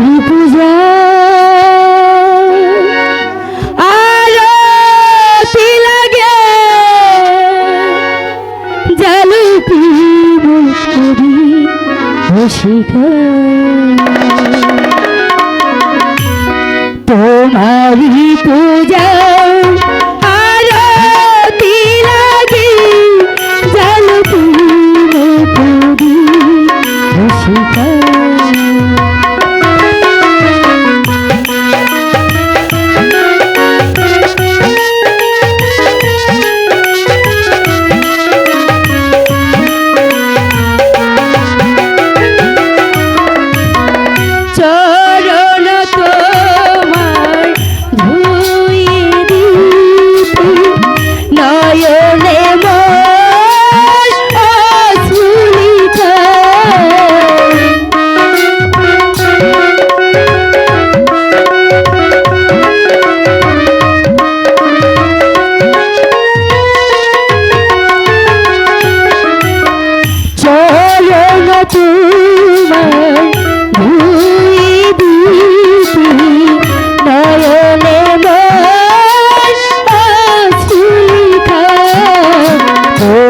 কালী পূজা। আরতি লাগে? জালুপি মুখরি শিখা তোমারি পূজা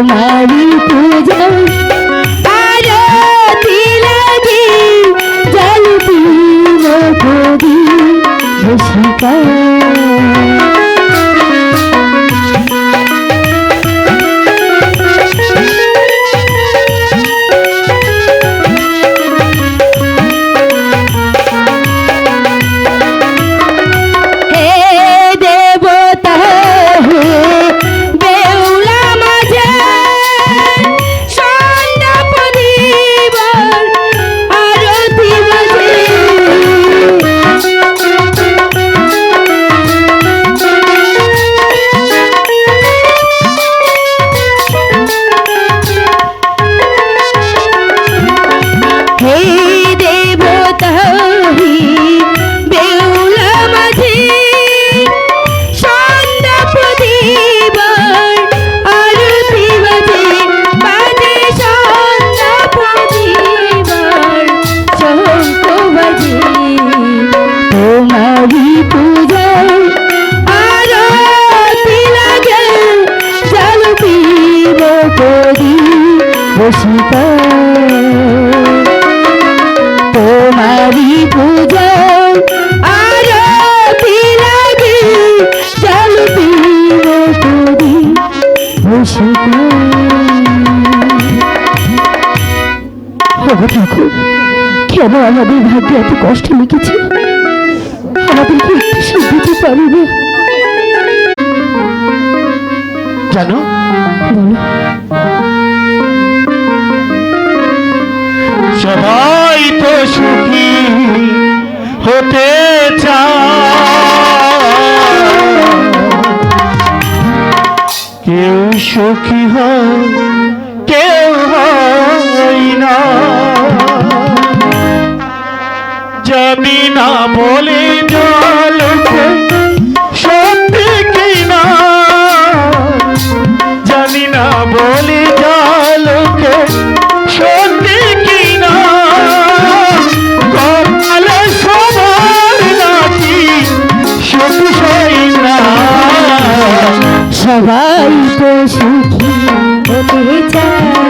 ಮಾಡಿ বসিতা। তোমারি পূজা আরতি লাগে চলতি তুমি বসিতা। ঠাকুর কেন আমাদের ভাগ্যে এত কষ্ট লিখেছে আমাদেরকে একটু সিদ্ধিতে জানো? সবাই তো সুখী হতে কেউ সুখী হয় কেউ হয় না। যদি না বলে চাই তো সুখী হতে চাই।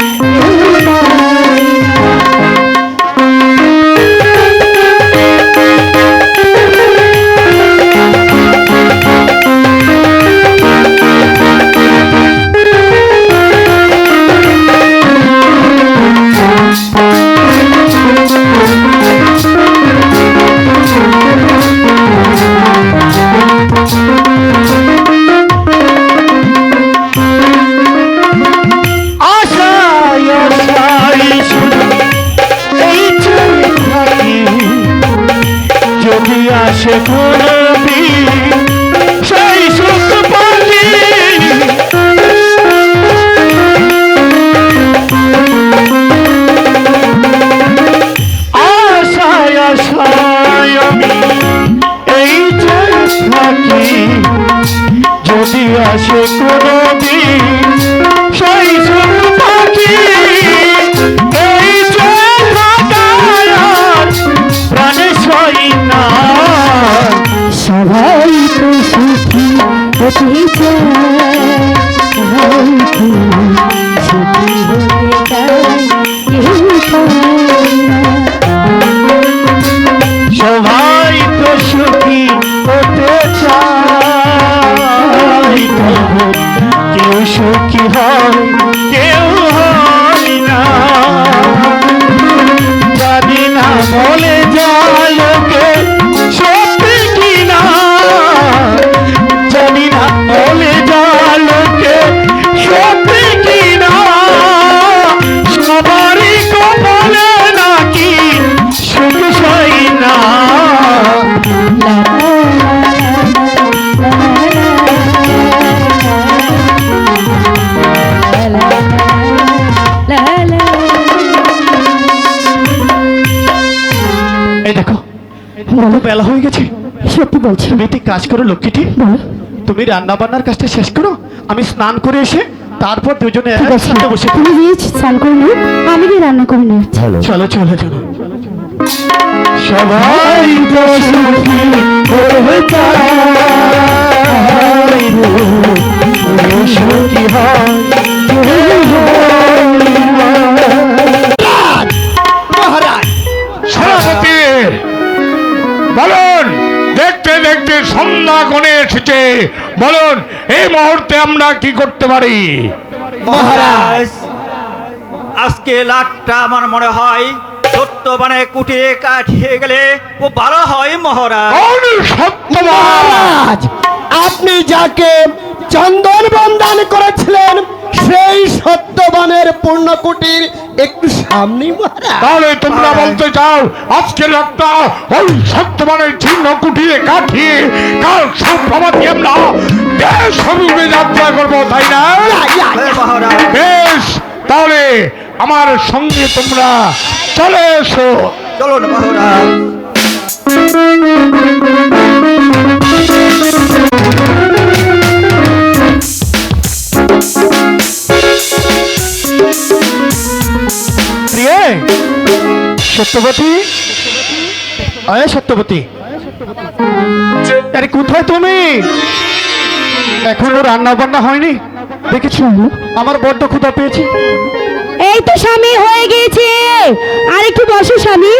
দেখো হতে চায় সবাই তো সুখী হতে চায়। কেউ সুখী হয়, কেউ হয় না। জানি না বলে এই দেখো বড় বেলা হয়ে গেছে। সত্যি বলছি। তুমি একটি কাজ করো লক্ষ্মীটি। বলো। তুমি রান্না বান্নার কাজটা শেষ করো। আমি স্নান করে এসে তারপর দুজনে একসাথে বসে তুমি রিচ স্নান করে নিও আমি গিয়ে রান্না করে নিই চলো চলো চলো চলো। সবাই তো সুখী হতে এসেছে বলুন এই মুহূর্তে আমরা কি করতে পারি? মহারাজ আজকে লাটটা আমার মনে হয় সত্য মানে কুটিয়ে কাটিয়ে গেলে ও ভালো হয় মহারাজ। কোন মহারাজ আপনি যাকে চন্দন বন্দন করেছিলেন। সেই সত্যবানের পূর্ণকুটির একটু সামনে তাহলে তোমরা বলতে চাও আজকে রাতটা ওই সত্যবানের চিহ্ন কুটিয়ে কাটিয়ে কাল সুপ্রভাতে আমরা দেশ অভিমুখে যাত্রা করব তাই না? হ্যাঁ, বেশ তাহলে আমার সঙ্গে তোমরা চলে এসো। চলুন মহারাজ। সত্যবতী? আরে সত্যবতী। আরে কোথায় তুমি? এখনও রান্না বান্না হয়নি? দেখেছি? আমার বড্ড ক্ষুধা পেয়েছি। এই তো স্বামী, হয়ে গিয়েছে। আর একটু বসো, স্বামী।